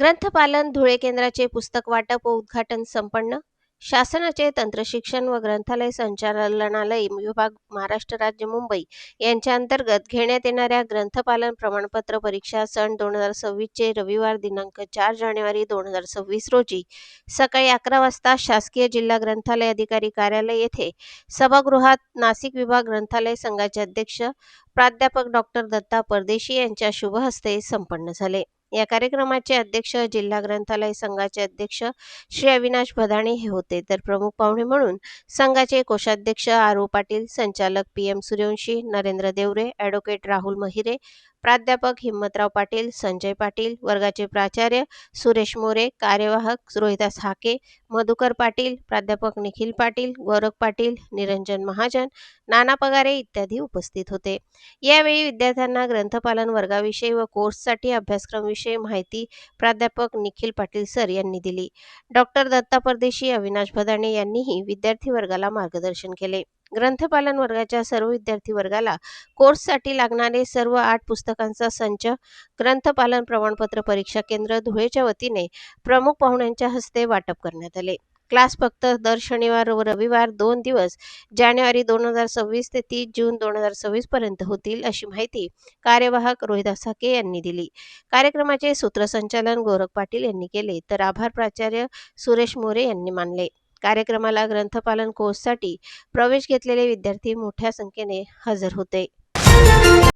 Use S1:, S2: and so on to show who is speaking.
S1: ग्रंथपालन धुळे केंद्राचे पुस्तक वाटप व उद्घाटन संपन्न. शासनाचे तंत्रशिक्षण व ग्रंथालय संचालनालय विभाग महाराष्ट्र राज्य मुंबई यांच्या अंतर्गत घेण्यात येणाऱ्या ग्रंथपालन प्रमाणपत्र परीक्षा सन दोन हजार सव्वीसचे रविवार दिनांक चार जानेवारी दोन हजार सव्वीस रोजी सकाळी अकरा वाजता शासकीय जिल्हा ग्रंथालय अधिकारी कार्यालय येथे सभागृहात नाशिक विभाग ग्रंथालय संघाचे अध्यक्ष प्राध्यापक डॉक्टर दत्ता परदेशी यांच्या शुभहस्ते संपन्न झाले. या कार्यक्रमाचे अध्यक्ष जिल्हा ग्रंथालय संघाचे अध्यक्ष श्री अविनाश भदाणे हे होते. तर प्रमुख पाहुणे म्हणून संघाचे कोषाध्यक्ष आर ओ पाटील संचालक P M Suryavanshi Narendra Deore advocate Rahul Mahire प्राध्यापक हिम्मतराव पाटील संजय पाटील वर्गाचे प्राचार्य सुरेश मोरे कार्यवाहक रोहिदास हाके मधुकर पाटील प्राध्यापक निखिल पाटील गौरव पाटील निरंजन महाजन नाना पगारे इत्यादी उपस्थित होते. यावेळी विद्यार्थ्यांना ग्रंथपालन वर्गाविषयी व कोर्ससाठी अभ्यासक्रमविषयी माहिती प्राध्यापक निखिल पाटील सर यांनी दिली. डॉक्टर दत्ता परदेशी अविनाश भदाणे यांनीही विद्यार्थी वर्गाला मार्गदर्शन केले. ग्रंथपालन वर्गाच्या सर्व विद्यार्थी वर्गाला कोर्ससाठी लागणारे सर्व आठ पुस्तकांचा संच ग्रंथपालन प्रमाणपत्र परीक्षा केंद्र धुळेच्या वतीने प्रमुख पाहुण्यांच्या हस्ते वाटप करण्यात आले. क्लास फक्त दर शनिवार व रविवार दोन दिवस जानेवारी दोन हजार सव्वीस ते तीस जून दोन हजार सव्वीस पर्यंत होतील अशी माहिती कार्यवाहक रोहिदास हाके यांनी दिली. कार्यक्रमाचे सूत्रसंचालन गोरख पाटील यांनी केले. तर आभार प्राचार्य सुरेश मोरे यांनी मानले. कार्यक्रमाला ग्रंथपालन कोर्ससाठी प्रवेश घेतलेले विद्यार्थी मोठ्या संख्येने हजर होते.